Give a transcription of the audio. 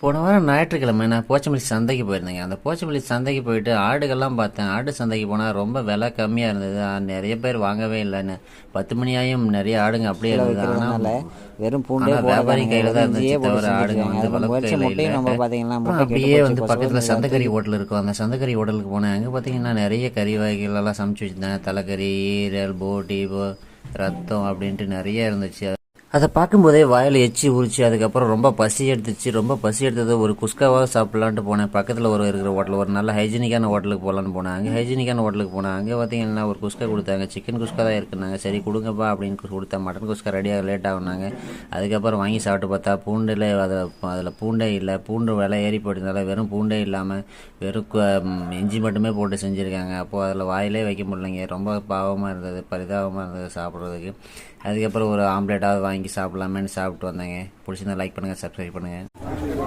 போன வாரம் ஞாயிற்றுக்கிழமை நான் போச்சமல்லி சந்தைக்கு போயிருந்தேங்க. அந்த போச்சமல்லி சந்தைக்கு போயிட்டு ஆடுகள்லாம் பார்த்தேன். ஆடு சந்தைக்கு போனால் ரொம்ப விலை கம்மியாக இருந்தது. நிறைய பேர் வாங்கவே இல்லைன்னு. பத்து மணி ஆயும் நிறைய ஆடுங்க அப்படியே இருந்தது. ஆனால் வெறும் பூண்டே வியாபாரி கையில் தான் இருந்துச்சு தவிர ஆடுங்க வந்து கெட்டு அப்படியே வந்து பக்கத்தில் சந்தக்கறி. ஹோட்டல் இருக்கும். அந்த சந்தக்கறி ஹோட்டலுக்கு போனேன். அங்கே பார்த்தீங்கன்னா நிறைய கறி வகைகள் எல்லாம் சமைச்சு வச்சுருந்தாங்க. தலைக்கறி ஈரல் போட்டி ரத்தம் அப்படின்ட்டு நிறைய இருந்துச்சு. அதை பார்க்கும்போதே வாயில் எச்சி உரிச்சு அதுக்கப்புறம் ரொம்ப பசி எடுத்துச்சு. ரொம்ப பசி எடுத்தது ஒரு குஸ்காவாக சாப்பிட்லான்ட்டு போனேன். பக்கத்தில் ஒரு இருக்கிற ஹோட்டல் ஒரு நல்ல ஹைஜீனிக்கான ஹோட்டலுக்கு போகலான்னு போனேன். அங்கே ஹைஜீனிக்கான ஹோட்டலுக்கு போனேன். அங்கே பார்த்தீங்கன்னா ஒரு குஸ்கா கொடுத்தாங்க. சிக்கன் குஸ்கா தான் இருக்குனாங்க சரி கொடுங்கப்பா அப்படின்னு கொடுத்தா மட்டன் குஸ்கா ரெடியாக லேட் ஆகுனாங்க அதுக்கப்புறம் வாங்கி சாப்பிட்டு பார்த்தா பூண்டில் அதில் அதில் பூண்டே இல்லை. பூண்டு விலை ஏறி போயிருந்தால வெறும் பூண்டே இல்லாமல் வெறும் இஞ்சி மட்டுமே போட்டு செஞ்சுருக்காங்க. அப்போது அதில் வாயிலே வைக்க முடியலைங்க. ரொம்ப பாவமாக இருந்தது பரிதாபமாக இருந்தது சாப்பிட்றதுக்கு. அதுக்கப்புறம் ஒரு ஆம்லேட்டாவது வாங்கி சாப்பிட்லாமேன்னு சாப்பிட்டு வந்தேங்க. பிடிச்சிருந்தா லைக் பண்ணுங்கள் சப்ஸ்கிரைப் பண்ணுங்கள்